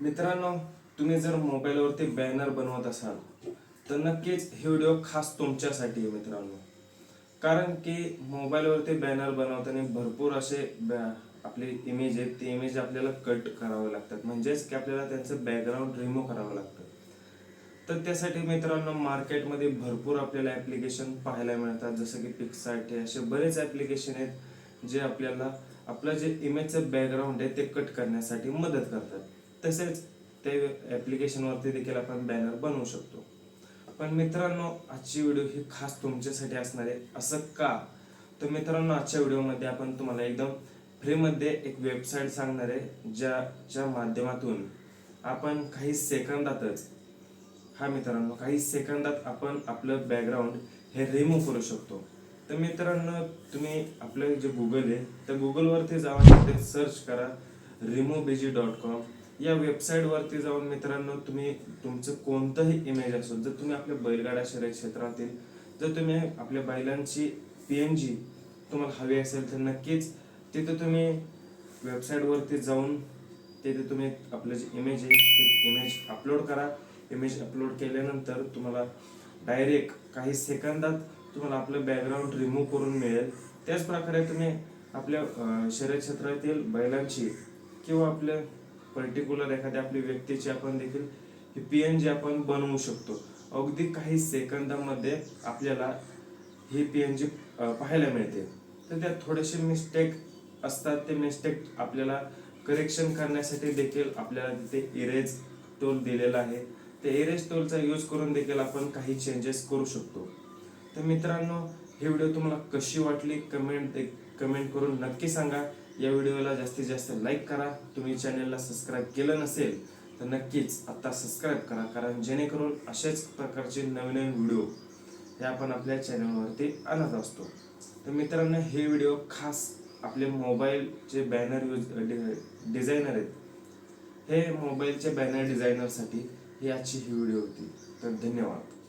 मित्रांनो तुम्ही जर मोबाईलवरती बॅनर बनवत असाल तर नक्कीच हे व्हिडिओ खास तुमच्यासाठी आहे मित्रांनो. कारण की मोबाईलवरती बॅनर बनवताना भरपूर असे बॅ- आपले इमेज आहेत ते इमेज आपल्याला कट करावे लागतात. म्हणजेच की आपल्याला त्यांचं बॅकग्राऊंड रिमूव्ह करावं लागतं. तर त्यासाठी मित्रांनो मार्केटमध्ये भरपूर आपल्याला ॲप्लिकेशन पाहायला मिळतात. जसं की पिक्सार्ट असे बरेच ॲप्लिकेशन आहेत जे आपल्याला आपलं जे इमेजचं बॅकग्राऊंड आहे ते कट करण्यासाठी मदत करतात. तसेच ते ॲप्लिकेशनवरती देखील आपण बॅनर बनवू शकतो. पण मित्रांनो आजची व्हिडिओ ही खास तुमच्यासाठी असणार आहे. असं का? तर मित्रांनो आजच्या व्हिडिओमध्ये आपण तुम्हाला एकदम फ्रीमध्ये एक वेबसाईट सांगणार आहे ज्याच्या माध्यमातून आपण काही सेकंदातच हा मित्रांनो काही सेकंदात आपण आपलं बॅकग्राऊंड हे रिमूव्ह करू शकतो. तर मित्रांनो तुम्ही आपलं जे गुगल आहे तर गुगलवरती जाऊन सर्च करा रिमूव्ह बीजी डॉट कॉम या वेबसाईटवरती जाऊन मित्रांनो तुम्ही तुमचं कोणतंही इमेज असो जर तुम्ही आपल्या बैलगाडा शर्यत क्षेत्रातील जर तुम्ही आपल्या बैलांची पी एन जी तुम्हाला हवी असेल तर नक्कीच तिथे तुम्ही वेबसाईटवरती जाऊन तिथे तुम्ही आपलं जे इमेज आहे ते इमेज अपलोड करा. इमेज अपलोड केल्यानंतर तुम्हाला डायरेक्ट काही सेकंदात तुम्हाला आपलं बॅकग्राऊंड रिमूव्ह करून मिळेल. त्याच प्रकारे तुम्ही आपल्या अं, शर्यत क्षेत्रातील बैलांची किंवा आपल्या पर्टिक्युलर एखाद्या आपली व्यक्तीची आपण देखील ही पी एन जी आपण बनवू शकतो. अगदी काही सेकंदामध्ये आपल्याला ही पी एन जी पाहायला मिळते. तर त्यात थोडेसे मिस्टेक असतात. ते मिस्टेक आपल्याला करेक्शन करण्यासाठी देखील आपल्याला तिथे इरेज टोल दिलेला आहे. ते इरेज टोलचा यूज करून देखील आपण काही चेंजेस करू शकतो. तर मित्रांनो हे व्हिडिओ तुम्हाला कशी वाटली? कमेंट कमेंट करून नक्की सांगा. या व्हिडिओला जास्तीत जास्त लाईक करा. तुम्ही चॅनलला सबस्क्राईब केलं नसेल तर नक्कीच आत्ता सबस्क्राईब करा. कारण जेणेकरून अशाच प्रकारचे नवीन नवीन व्हिडिओ हे आपण आपल्या चॅनलवरती आणत असतो. तर मित्रांनो हे व्हिडिओ खास आपले मोबाईलचे बॅनर यूज डिझायनर आहेत. हे मोबाईलचे बॅनर डिझायनरसाठी ही आजची ही व्हिडिओ होती. तर धन्यवाद.